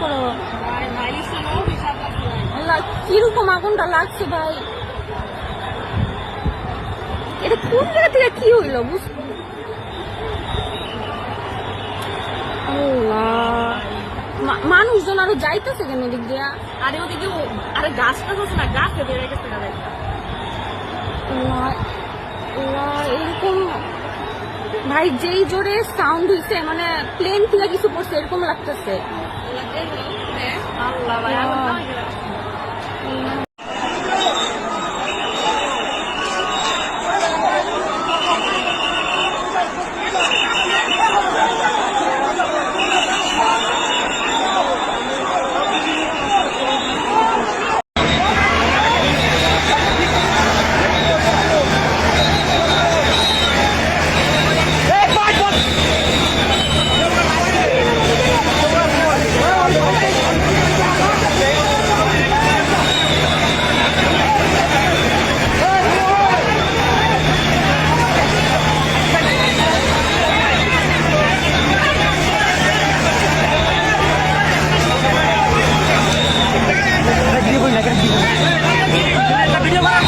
করো। আল্লাহ কীরকম আগুনটা লাগছে ভাই? এটা কোন জায়গা থেকে কি হইল? বুঝ মানুষজন আরও যাইতেছে কেন এদিক দিয়া? আরে ওদিকে আরে গাছ টাছ না গাছে বেড়ে গেছে না দেখো। আল্লাহ, আল্লাহ, এরকম ভাই যেই জোরে সাউন্ড হইছে মানে প্লেন থেকে কিছু পড়ছে এরকম লাগতেছে। আল্লাহ वीडियो